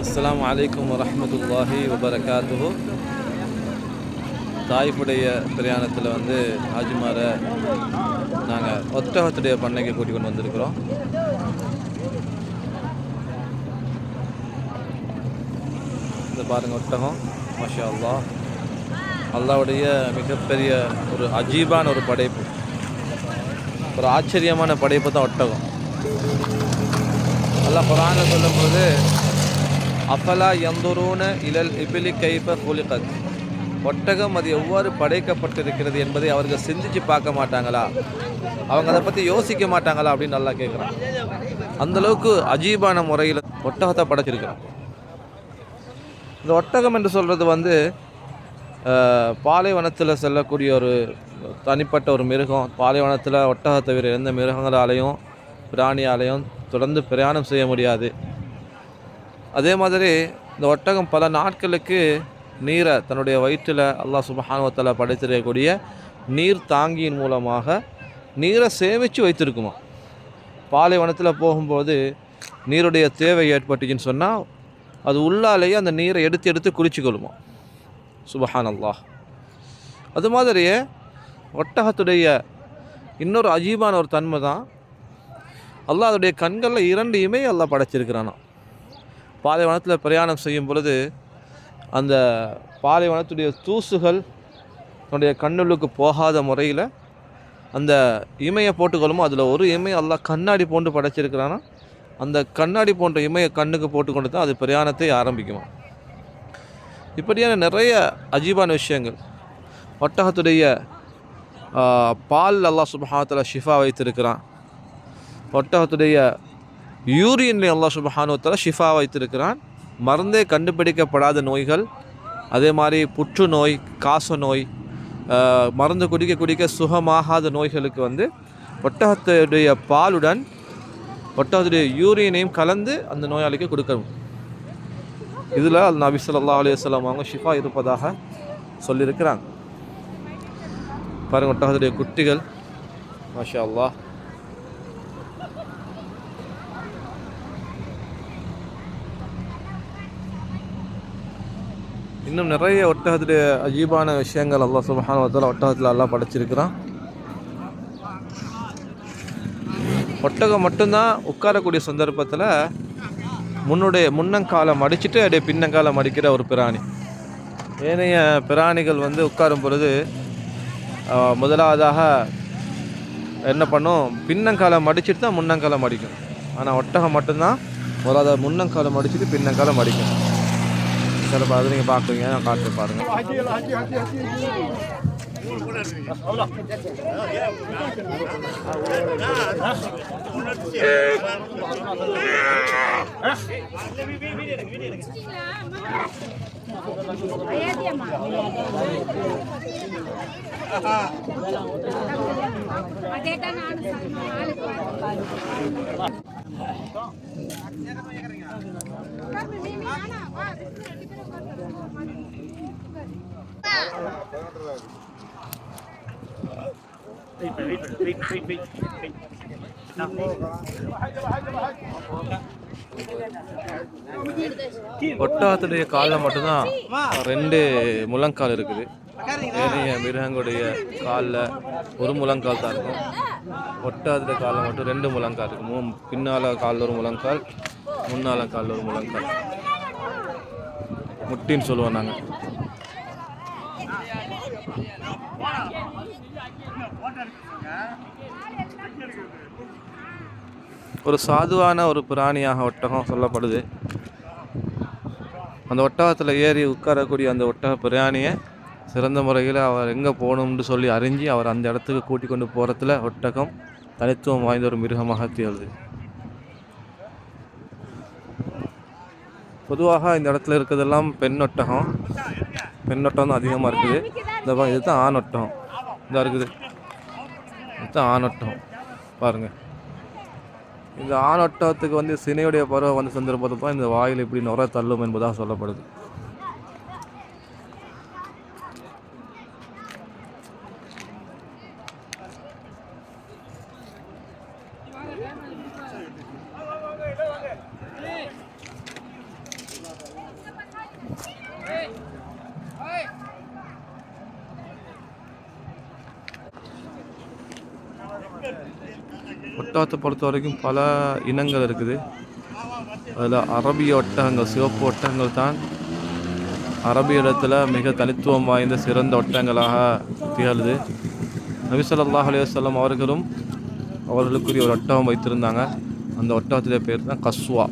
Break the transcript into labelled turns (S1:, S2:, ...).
S1: அஸ்லாம் வலைக்கம் வரமத்துல்லாஹி வபரகாத்து தாய்ப்புடைய பிரயாணத்தில் வந்து ஹாஜிமாரை நாங்கள் ஒத்தகத்துடைய பண்ணைக்கு கூட்டிக் கொண்டு வந்திருக்கிறோம். இந்த பாருங்க ஒட்டகம். மஷா அல்லாஹ் அல்லாவுடைய மிகப்பெரிய ஒரு அஜீபான ஒரு படைப்பு. ஒரு ஆச்சரியமான படைப்பு தான் ஒட்டகம். நல்லா புராணம் சொல்லும்போது அஃபலா யந்துரூன இலல் இபிலி கைப ஹுலிகத். ஒட்டகம் அது எவ்வாறு படைக்கப்பட்டிருக்கிறது என்பதை அவர்கள் சிந்திச்சு பார்க்க மாட்டாங்களா? அவங்க அதை பற்றி யோசிக்க மாட்டாங்களா அப்படின்னு நல்லா கேட்குறான் அந்த அளவுக்கு அஜீபான முறையில் ஒட்டகத்தை படைச்சிருக்கிறான். இந்த ஒட்டகம் என்று சொல்கிறது வந்து பாலைவனத்தில் செல்லக்கூடிய ஒரு தனிப்பட்ட ஒரு மிருகம். பாலைவனத்தில் ஒட்டகத்தை தவிர எந்த மிருகங்களாலையும் பிராணியாலையும் தொடர்ந்து பிரயாணம் செய்ய முடியாது. அதே மாதிரி இந்த ஒட்டகம் பல நாட்களுக்கு நீரை தன்னுடைய வயிற்றில் அல்லாஹ் சுபஹானுவத்தில் படைத்திருக்கக்கூடிய நீர் தாங்கியின் மூலமாக நீரை சேமித்து வைத்திருக்குமா? பாலைவனத்தில் போகும்போது நீருடைய தேவை ஏற்பட்டுச்சுன்னு சொன்னால் அது உள்ளாலேயே அந்த நீரை எடுத்து எடுத்து குளிச்சுக்கொள்ளுமா? சுபஹான் அல்லாஹ் அது மாதிரியே ஒட்டகத்துடைய இன்னொரு அஜீபான ஒரு தன்மை தான். அல்லாஹ் அதோடைய கண்களில் இரண்டு எல்லாம் அல்லாஹ் படைச்சிருக்கிறானா பாலைவனத்தில் பிரயாணம் செய்யும் பொழுது அந்த பாலைவனத்துடைய தூசுகள் தன்னுடைய கண்ணுள்ளுக்கு போகாத முறையில் அந்த இமையை போட்டுக்கொள்ளுமோ அதில் ஒரு இமை எல்லாம் கண்ணாடி போன்று படைச்சிருக்கிறானா அந்த கண்ணாடி போன்ற இமையை கண்ணுக்கு போட்டுக்கொண்டு தான் அது பிரயாணத்தை ஆரம்பிக்குமா. இப்படியான நிறைய அஜீபான விஷயங்கள் ஒட்டகத்துடைய பால் அல்லாஹ் சுபஹானத்தில் ஷிஃபா வைத்திருக்கிறான். ஒட்டகத்துடைய யூரியன்ல அல்லா சுபஹானுவத்தால் ஷிஃபா வைத்திருக்கிறான். மருந்தே கண்டுபிடிக்கப்படாத நோய்கள் அதே மாதிரி புற்றுநோய் காச நோய் மருந்து குடிக்க குடிக்க சுகமாகாத நோய்களுக்கு வந்து ஒட்டகத்துடைய பாலுடன் ஒட்டகத்துடைய யூரியனையும் கலந்து அந்த நோயாளிக்கு கொடுக்கணும். இதில் அல் நபி சொல்லா அலையம் அவங்க ஷிஃபா இருப்பதாக சொல்லியிருக்கிறாங்க. பாருங்க ஒட்டகத்துடைய குட்டிகள் மாஷா அல்லாஹ். இன்னும் நிறைய ஒட்டகத்துடைய அஜீபான விஷயங்கள் அல்லா சுபஹான வத்தால ஒட்டகத்தில் எல்லாம் படைச்சிருக்கிறான். ஒட்டகம் மட்டும்தான் உட்காரக்கூடிய சந்தர்ப்பத்தில் முன்னுடைய முன்னங்காலை மடிச்சிட்டு அப்படியே பின்னங்காலை மடிக்கிற ஒரு பிராணி. ஏனைய பிராணிகள் வந்து உட்காரும் பொழுது முதலாவதாக என்ன பண்ணும்? பின்னங்காலை மடிச்சிட்டு தான் முன்னங்காலை மடிக்கும் ஆனால் ஒட்டகம் மட்டும்தான் முதலாவது முன்னங்காலை அடிச்சுட்டு பின்னங்காலை மடிக்கும் சிலப்போ அது நீங்கள் பார்க்குறீங்க நான் காட்டு பாருங்க.
S2: அதேதான்
S1: ஒட்டாத்துடைய காலில் மட்டும்தான் ரெண்டு முழங்கால் இருக்குது. ஏனைய மிருகங்களுடைய காலில் ஒரு முழங்கால் தான் இருக்கும். ஒட்டகத்துடைய காலில் மட்டும் ரெண்டு முழங்கால் இருக்கும் மூ பின்னால் காலில் ஒரு முழங்கால் முன்னால் காலில் ஒரு முழங்கால். முட்டின்னு சொல்லுவோம் நாங்கள் ஒரு சாதுவான ஒரு பிராணியாக ஒட்டகம் சொல்லப்படுது. அந்த ஒட்டகத்தில் ஏறி உட்காரக்கூடிய அந்த ஒட்டக பிராணியை சிறந்த முறையில் அவர் எங்கே போகணும்னு சொல்லி அறிஞ்சு அவர் அந்த இடத்துக்கு கூட்டிக் கொண்டு போகிறதுல ஒட்டகம் தனித்துவம் வாய்ந்த ஒரு மிருகமாக திகழ்து. பொதுவாக இந்த இடத்துல இருக்கிறதெல்லாம் பெண் ஒட்டகம். பெண் ஒட்டகம் தான் அதிகமாக இருக்குது. இந்த பா- இதுதான் ஆண் ஒட்டகம். இதாக இருக்குது. இதுதான் ஆண் ஒட்டகம். பாருங்கள் இந்த ஆண் ஒட்டகத்துக்கு வந்து சினையுடைய பருவம் வந்து சந்தர்ப்பத்தப்போ இந்த வாயில் இப்படி நுர தள்ளும் என்பதாக சொல்லப்படுது. ஒட்டகத்தை பொறுத்த வரைக்கும் பல இனங்கள் இருக்குது. அதில் அரபிய ஒட்டகங்கள் சிவப்பு ஒட்டகங்கள் தான் அரபிய இடத்துல மிக தனித்துவம் வாய்ந்த சிறந்த ஒட்டகங்களாக திகழுது. நபிசல்லாஹ் ஸல்லல்லாஹு அவர்களும் அவர்களுக்குரிய ஒரு ஒட்டகம் வைத்திருந்தாங்க. அந்த ஒட்டகத்துடைய பேர் தான் கஸ்வா.